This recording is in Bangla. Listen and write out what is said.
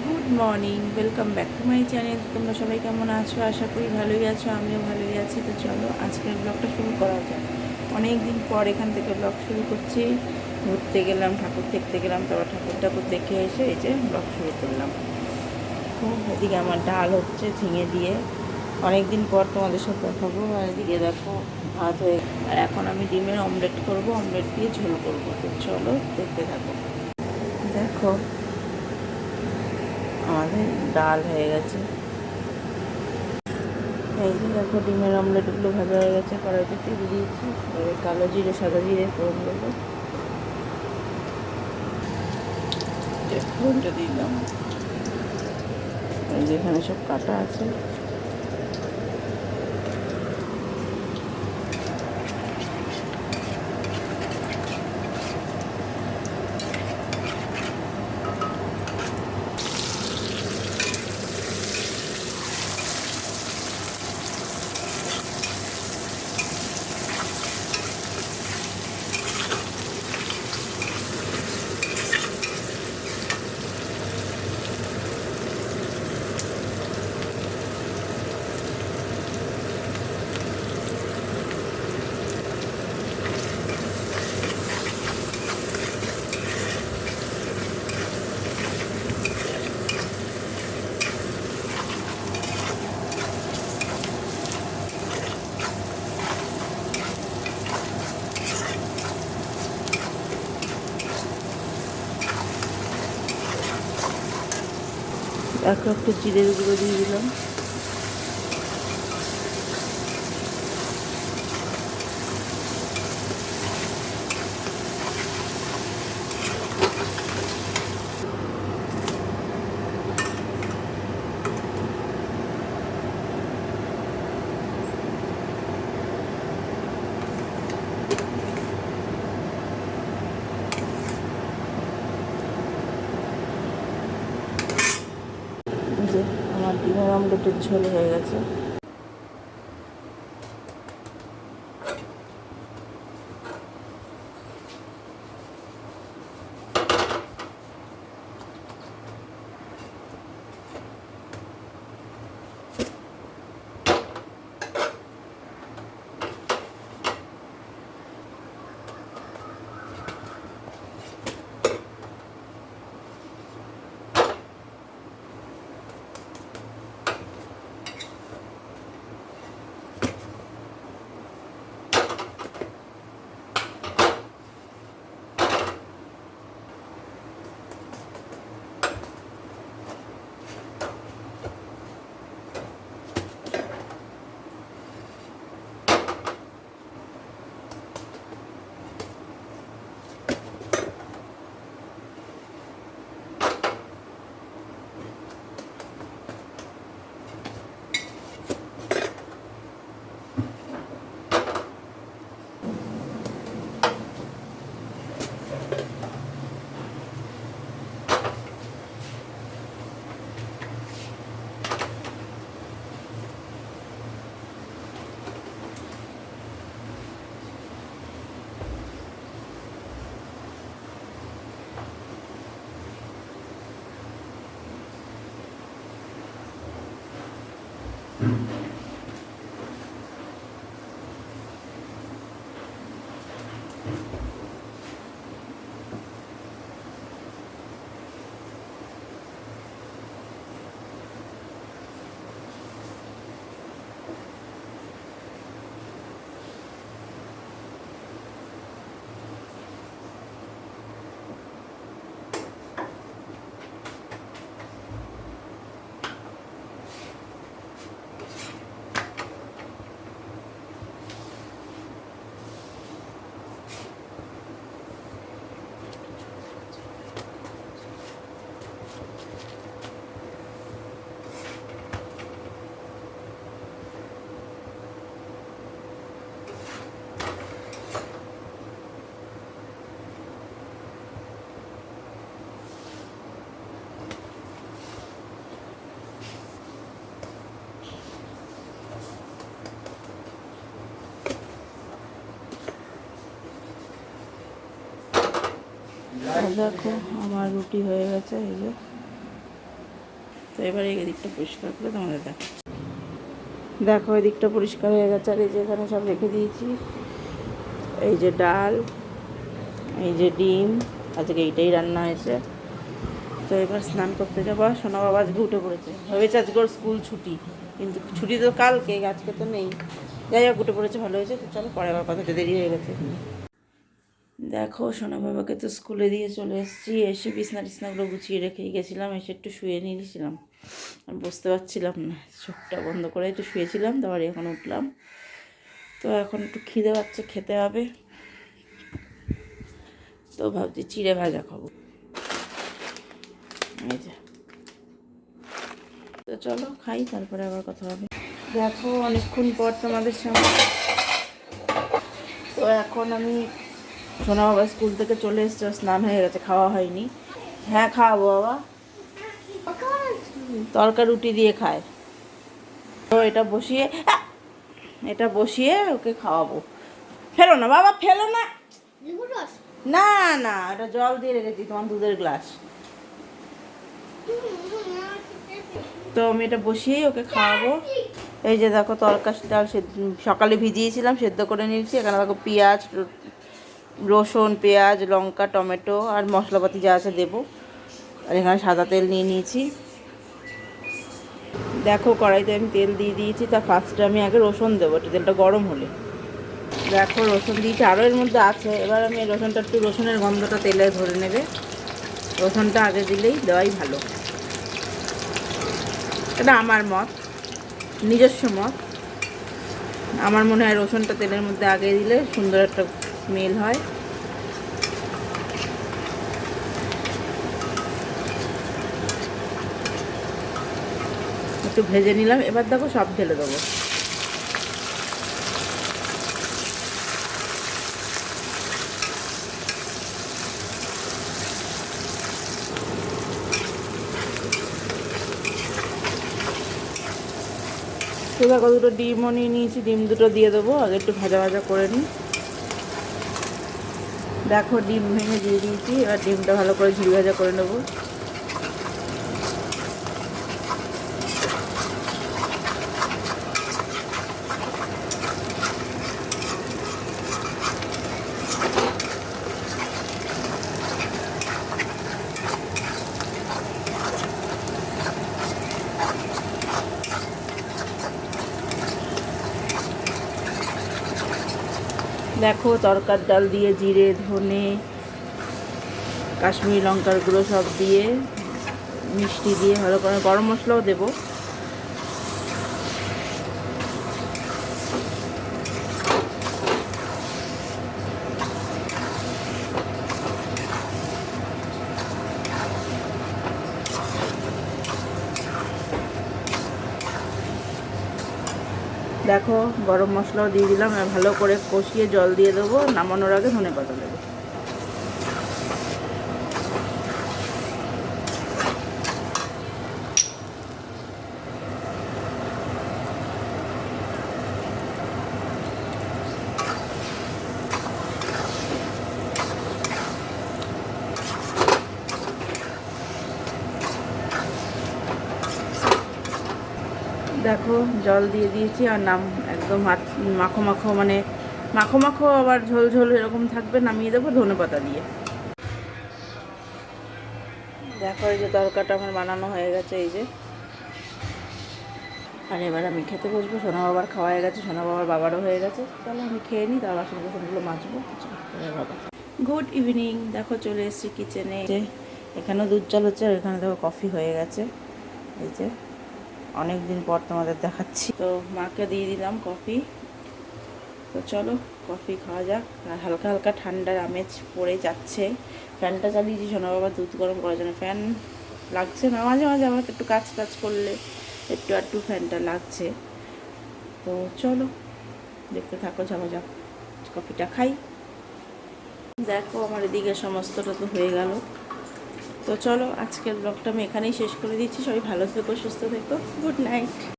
Good morning welcome back to my channel তোমরা সবাই কেমন আছো? আশা করি ভালোই আছো, আমিও ভালোই আছি। তো চলো, আজকের ব্লগটা শুরু করা যাক। অনেক দিন পর এখান থেকে ব্লগ শুরু করছি। ঘুরতে গেলাম, ঠাকুর দেখতে গেলাম, তারপর ঠাকুর ঠাকুর দেখে এসে এই যে ব্লগ শুরু করলাম। তো এদিকে আমার ডাল হচ্ছে ঝিঙে দিয়ে। অনেক দিন পর তোমাদের সাথে দেখাবো। আর এদিকে দেখো, ভাত হয়ে আর এখন আমি ডিমের অমলেট করব অমলেট দিয়ে ঝোল করব। তো চলো, দেখতে থাকো। দেখো আমাদের ডাল হয়ে গেছে। এই যে দেখো ডিমের অমলেটগুলো ভাজা হয়ে গেছে, কড়াইতে তেল দিয়েছি, এবার কালো জিরে, সাদা জিরে ফোড়ন দেবো। ফোড়নটা দিলাম। এই যে এখানে সব কাটা আছে। এক একটু জিরের গুঁড়ো দিয়ে দিলাম এই যে আমার ডিমের অমলেটের ঝোল হয়ে গেছে। আর দেখো, আমার রুটি হয়ে গেছে, এই যে। তো এবার এই দিকটা পরিষ্কার করে তোমাদের দেখো দেখো এই দিকটা পরিষ্কার হয়ে গেছে, আর এই যে এখানে সব রেখে দিয়েছি। এই যে ডাল, এই যে ডিম, আজকে এইটাই রান্না হয়েছে। তো এবার স্নান করতে যাব। সোনা বাবা আজকে উঠে পড়েছে। ভেবেছে আজকে ওর স্কুল ছুটি, কিন্তু ছুটি তো কালকে, আজকে তো নেই। যাই হোক, উঠে পড়েছে, ভালো হয়েছে। তো চলো পরে আবার কথাটা দেরি হয়ে গেছে। দেখো, সোনা বাবাকে তো স্কুলে দিয়ে চলে এসেছি। এসে বিছনা টিছনাগুলো গুছিয়ে রেখেই গেছিলাম, এসে একটু শুয়ে নিয়েছিলাম। আর বুঝতে পারছিলাম না, চোখটা বন্ধ করে একটু শুয়েছিলাম, তারপর এখন উঠলাম। তো এখন একটু খিদে পাচ্ছে, খেতে হবে। তো ভাবছি চিড়ে ভাজা খাব। তো চলো, খাই, তারপরে আবার কথা হবে। দেখো, অনেকক্ষণ পর তোমাদের সঙ্গে তো এখন আমি সোনা বাবা স্কুল থেকে চলে এসছে স্নান হয়ে গেছে, খাওয়া হয়নি। হ্যাঁ খাওয়াবো বাবা। তরকা রুটি দিয়ে খায়। তো এটা বসিয়ে এটা বসিয়ে ওকে খাওয়াবো। ফেলো না বাবা, ফেলো না। না না, এটা জল দিয়ে রেখেছি, তোমার দুধের গ্লাস। তো আমি এটা বসিয়েই ওকে খাওয়াবো। এই যে দেখো তরকারি, ডাল সকালে ভিজিয়েছিলাম, সেদ্ধ করে নিয়েছি, এখানে দেখো পেঁয়াজ রসুন, পেঁয়াজ, লঙ্কা, টমেটো আর মশলাপাতি যা আছে দেবো। আর এখানে সাদা তেল নিয়ে নিয়েছি। দেখো, কড়াইতে আমি তেল দিয়ে দিয়েছি। তা ফার্স্টে আমি আগে রসুন দেবো, একটু তেলটা গরম হলে। দেখো, রসুন দিয়েছি। আরও এর মধ্যে আছে। এবার আমি রসুনটা একটু, রসুনের গন্ধটা তেলে ধরে নেবে। রসুনটা আগে দিলেই দেওয়াই ভালো। এটা আমার মত, নিজস্ব মত। আমার মনে হয় রসুনটা তেলের মধ্যে আগে দিলে সুন্দর একটা স্মেল হয়। একটু ভেজে নিলাম। এবার দেখো সব ঢেলে দেবো। দেখো দুটো ডিমও নিয়ে নিয়েছি, ডিম দুটো দিয়ে দেবো। আগে একটু ভাজা ভাজা করে নিই। দেখো ডিম ভেঙে দিয়ে দিয়েছি এবার ডিমটা ভালো করে ঝুড়ি ভাজা করে নেব। দেখো, তরকার ডাল দিয়ে জিরে, ধনে, কাশ্মীরি লঙ্কার গুঁড়ো সব দিয়ে মিষ্টি দিয়ে ভালো করে গরম মশলাও দেবো। দেখো, গরম মশলাও দিয়ে দিলাম ভালো করে কষিয়ে জল দিয়ে দেবো, নামানোর আগে ধনে পাতা দেবো। দেখো জল দিয়ে দিয়েছি আর নাম একদম হাত মাখো মাখো মানে মাখো মাখো আবার ঝোল ঝোল এরকম থাকবে, নামিয়ে দেবো ধনে পাতা দিয়ে। দেখো এই যে তরকাটা আমার বানানো হয়ে গেছে, এই যে। আর এবার আমি খেতে বসবো, সোনা বাবার খাওয়া হয়ে গেছে, সোনা বাবার বাবারও হয়ে গেছে। চলো আমি খেয়ে নিই তার বাসন বাসনগুলো মাজবো বাবা। গুড ইভিনিং দেখো চলে এসেছি কিচেনে এখানেও দুধ চাল হচ্ছে, আর এখানে দেখো কফি হয়ে গেছে, এই যে। অনেক দিন পর তোমাদের দেখাচ্ছি। তো মাকে দিয়ে দিলাম কফি। তো চলো, কফি খাওয়া যাক। আর হালকা হালকা ঠান্ডার আমেজ পড়ে যাচ্ছে। ফ্যানটা চালিয়েছি সোনা বাবা দুধ গরম করার জন্য। ফ্যান লাগছে না, মাঝে মাঝে আমার একটু কাজ টাজ করলে একটু একটু ফ্যানটা লাগছে। তো চলো, দেখতে থাকো, যাওয়া যাক। কফিটা খাই। দেখো, আমার এদিকে সমস্তটা তো হয়ে গেল। তো চলো, আজকের ব্লগটা আমি এখানেই শেষ করে দিচ্ছি। সবাই ভালো থেকো, সুস্থ থেকো। Good night